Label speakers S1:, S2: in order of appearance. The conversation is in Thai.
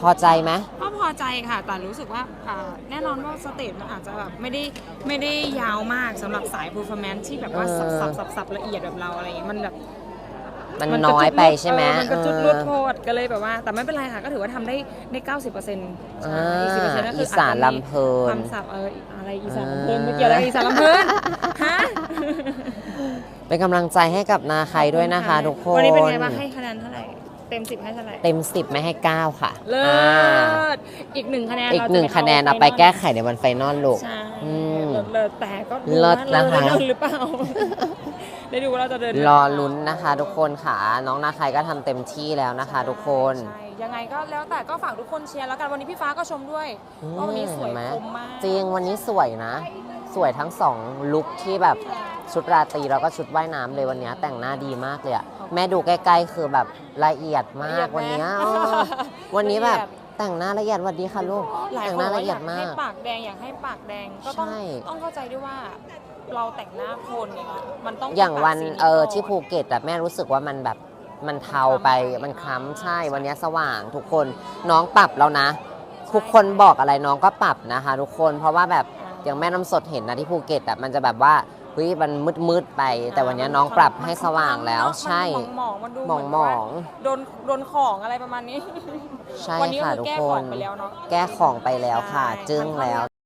S1: พอใจไหม
S2: ก็พอใจค่ะ แต่รู้สึกว่าอ่าแน่นอนว่าสเตจมันอาจจะแบบไม่ได้ไม่ได้ยาวมากสำหรับสาย performance ที่แบบว่า
S1: เอ
S2: สับ
S1: อ
S2: สับสับสับละเอียดแบบเราอะไรอย่างเงี้ยมันแบบ
S1: มัน
S2: กระ
S1: น้อย
S2: จุด
S1: ไป
S2: รูด
S1: ใช่ไหม
S2: เออมันกระจุด
S1: เออ
S2: รูดโทษก็เลยแบบว่า แต่ไม่เป็นไรค่ะก็ถือว่าทำได้ได้เก้าสิบเปอร์เซ็นต์
S1: อ่า
S2: อีกสิบเปอร์เซ็นต์ก็คือ
S1: อีสานลำเพลิน
S2: ความสับเอออะไรอีสานลำเพลินไม่เกี่ยวอะไรกับอีสานลำเพลินฮะ
S1: เป็นกำลังใจให้กับนาใครด้วยนะคะทุกคน
S2: วันนี้เป็นไงบ้างให้คะแนนเท่าไหร่ เต็มสิบให้เท่าไหร่
S1: เต็ม 10 ไม่ให้ 9 ค่ะ
S2: เลิ
S1: อ่า
S2: ศอีกหนึ่งคะแนน
S1: อีก
S2: เราจ
S1: หนึ่ง
S2: ไป
S1: คะแนนเอาไปแก้ไขในวันไฟนอลลูก
S2: ใช่
S1: อืม
S2: เลิศแต่ก็ดู
S1: เลิศ
S2: ว่า
S1: นะคะ
S2: เราจเดิหรือเปล่า ได้ดูว่าเราจะเดิน
S1: รอลุ้นนะคะทุกคนค่ะ น้องนาใครก็ทำเต็มที่แล้วนะคะทุกคน
S2: ใช่ยังไงก็แล้วแต่ก็ฝากทุกคนเชียร์แล้วกันวันนี้พี่ฟ้าก็ชมด้วยว่าวันนี้สวย
S1: เห็นไหม
S2: คมมาก
S1: จริงวันนี้สวยนะ สวยทั้งสองลุคที่แบบ ชุดราตรีแล้วก็ชุดว่ายน้ำเลยวันนี้แต่งหน้าดีมากเลยอะแม่ดูใกล้ๆคือแบบละเอียดมากวันนี้เออวันนี้แบบแต่งหน้าละเอียดสวัสดีค่ะลูก
S2: หลาย
S1: แต่ง
S2: ค
S1: ห
S2: น
S1: น้า
S2: ว่า
S1: ละ
S2: อ
S1: เอีย
S2: ยา
S1: ด
S2: ก
S1: มา
S2: ให้
S1: ก
S2: ปากแดงอยากให้ปากแดงก็ต้อง
S1: ใช่
S2: ต้องเข้าใจด้วยว่าเราแต่งหน้าคนเนี่ยมันต้อง
S1: อย่างวัน
S2: ปากสี
S1: เออ
S2: ก่น
S1: ที่ภูเก็ตอะแม่รู้สึกว่ามันแบบมันเทาไปมันคล้ำใช่วันนี้สว่างทุกคนน้องปรับแล้วนะ ทุกคนบอกอะไรน้องก็ปรับนะคะ ทุกคนเพราะว่าแบบ อย่างแม่น้ำสดเห็นนะที่ภูเก็ตอะมันจะแบบว่าเฮ้ยมันมืดมืดๆไป แต่วันนี้น้องปรับให้สว่างแล้ว
S2: มัน
S1: ใช่
S2: หมองๆมันดู
S1: หมอง
S2: เห
S1: หม
S2: น
S1: อ
S2: ว่างโดนโดนของอะไรประมาณนี้
S1: ใช่
S2: วันี้ก็
S1: ค่ะ
S2: คือ
S1: ทุก
S2: แก้
S1: ค
S2: ขอนงไปแล้วเนาะ
S1: แก้ของไปแล้วค่ะ
S2: ใช่
S1: จึ้งแล้ว